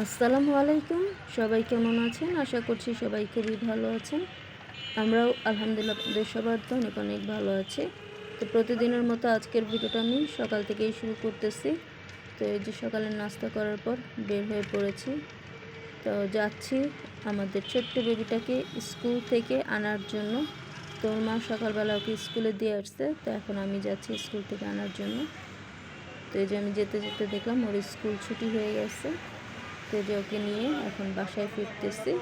আসসালামু আলাইকুম। সবাই কেমন আছেন? আশা করছি সবাই খুবই ভালো আছেন। আমরাও আলহামদুলিল্লাহ আপনাদের সবার তো অনেক অনেক ভালো আছি। তো প্রতিদিনের মতো আজকের ভিডিওটা আমি সকাল থেকেই শুরু করতেছি। তো এই যে সকালে নাস্তা করার পর বের হয়ে পড়েছি। তো যাচ্ছি আমাদের ছোট্ট বেবিটাকে স্কুল থেকে আনার জন্য। তো ওর মা সকালবেলা ওকে স্কুলে দিয়ে আসছে। তো এখন আমি যাচ্ছি স্কুল থেকে আনার জন্য। তো এই যে আমি যেতে যেতে দেখলাম ওর স্কুল ছুটি হয়ে গেছে। তো যে ওকে নিয়ে এখন বাসায় ফিরতেছি।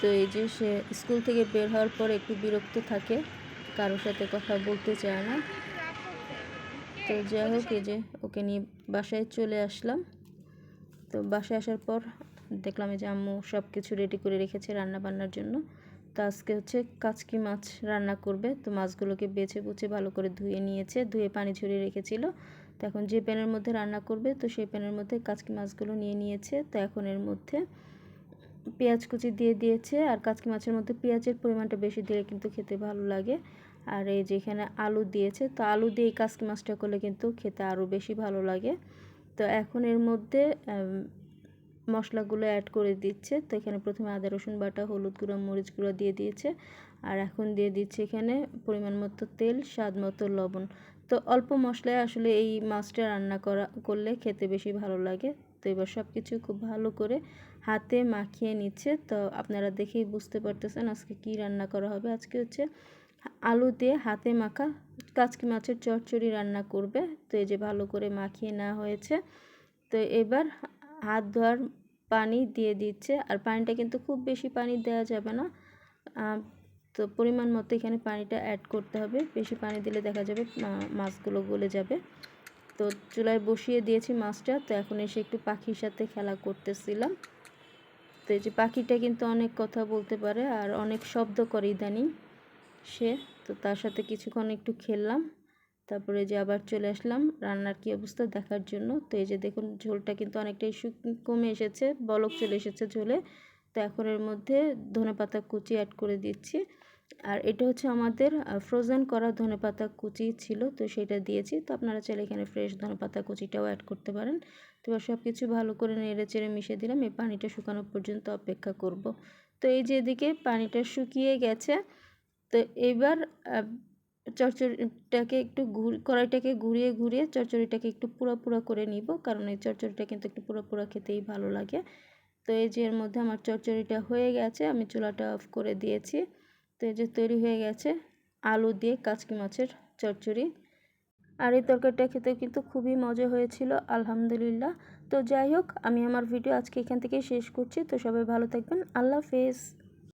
তো এই যে সে স্কুল থেকে বের হওয়ার পর একটু বিরক্ত থাকে, কারোর সাথে কথা বলতে চায় না। তো যাই হোক, এই যে ওকে নিয়ে বাসায় চলে আসলাম। তো বাসায় আসার পর দেখলাম এই যে আম্মু সব কিছু রেডি করে রেখেছে রান্না বান্নার জন্য। তো আজকে হচ্ছে কাচকি মাছ রান্না করবে। তো মাছগুলোকে বেছে বুছে ভালো করে ধুয়ে নিয়েছে, ধুয়ে পানি ঝরিয়ে রেখেছিল। তো এখন যে প্যানের মধ্যে রান্না করবে, তো সেই প্যানের মধ্যে কাচকি মাছগুলো নিয়ে নিয়েছে। তো এখন এর মধ্যে পেঁয়াজ কুচি দিয়ে দিয়েছে। আর কাচকি মাছের মধ্যে পেঁয়াজের পরিমাণটা বেশি দিলে কিন্তু খেতে ভালো লাগে। আর এই যেখানে আলু দিয়েছে, তো আলু দিয়ে কাচকি মাছটা করলে কিন্তু খেতে আরও বেশি ভালো লাগে। তো এখন এর মধ্যে মশলাগুলো অ্যাড করে দিচ্ছে। তো এখানে প্রথমে আদা, রসুন বাটা, হলুদ গুঁড়ো, মরিচ গুঁড়ো দিয়ে দিয়েছে। আর এখন দিয়ে দিচ্ছে এখানে পরিমাণ মতো তেল, স্বাদ মতো লবণ। তো অল্প মশলায় আসলে এই মাছটা রান্না করা, করলে খেতে বেশি ভালো লাগে। তো এবার সব কিছু খুব ভালো করে হাতে মাখিয়ে নিচ্ছে। তো আপনারা দেখেই বুঝতে পারতেছেন আজকে কি রান্না করা হবে। আজকে হচ্ছে আলু দিয়ে হাতে মাখা কাচকি মাছের চচ্চড়ি রান্না করবে। তো এই যে ভালো করে মাখিয়ে নেওয়া হয়েছে। তো এবার হাত ধোয়ার পানি দিয়ে দিচ্ছে। আর পানিটা কিন্তু খুব বেশি পানি দেওয়া যাবে না। তো পরিমাণ মতো এখানে পানিটা অ্যাড করতে হবে। বেশি পানি দিলে দেখা যাবে মাছগুলো গলে যাবে। তো চুলায় বসিয়ে দিয়েছি মাছটা। তো এখন এসে একটু পাখির সাথে খেলা করতেছিলাম। তো এই যে পাখিটা কিন্তু অনেক কথা বলতে পারে আর অনেক শব্দ করে ইদানিং সে। তো তার সাথে কিছুক্ষণ একটু খেললাম। তারপরে যে আবার চলে আসলাম রান্নার কী অবস্থা দেখার জন্য। তো এই যে দেখুন, ঝোলটা কিন্তু অনেকটাই কমে এসেছে, বলক চলে এসেছে ঝোলে। তো এখন এর মধ্যে ধনে পাতা কুচি অ্যাড করে দিচ্ছি। আর এটা হচ্ছে আমাদের ফ্রোজেন করা ধনে পাতা কুচি ছিল, তো সেটা দিয়েছি। তো আপনারা চাইলে এখানে ফ্রেশ ধনে পাতা কুচিটাও অ্যাড করতে পারেন। তো এবার সব কিছু ভালো করে নেড়ে চেড়ে মিশিয়ে দিলাম। এই পানিটা শুকানো পর্যন্ত অপেক্ষা করব। তো এই যে এদিকে পানিটা শুকিয়ে গেছে, তো এবার চচ্চড়িটাকে একটু ঘুর, কড়াইটাকে ঘুরিয়ে ঘুরিয়ে চচ্চড়িটাকে একটু পুরো পুরো করে নিব। কারণ এই চচ্চড়িটা কিন্তু একটু পুরো পুরো খেতেই ভালো লাগে। তো এই যে এর মধ্যে আমার চচ্চড়িটা হয়ে গেছে, আমি চুলাটা অফ করে দিয়েছি। তো এই যে তৈরি হয়ে গেছে আলু দিয়ে কাচকি মাছের চচ্চড়ি। আর এই তরকারিটা খেতে কিন্তু খুবই মজা হয়েছিল, আলহামদুলিল্লাহ। তো যাই হোক, আমি আমার ভিডিও আজকে এখান থেকে শেষ করছি। তো সবাই ভালো থাকবেন, আল্লাহ হাফেজ।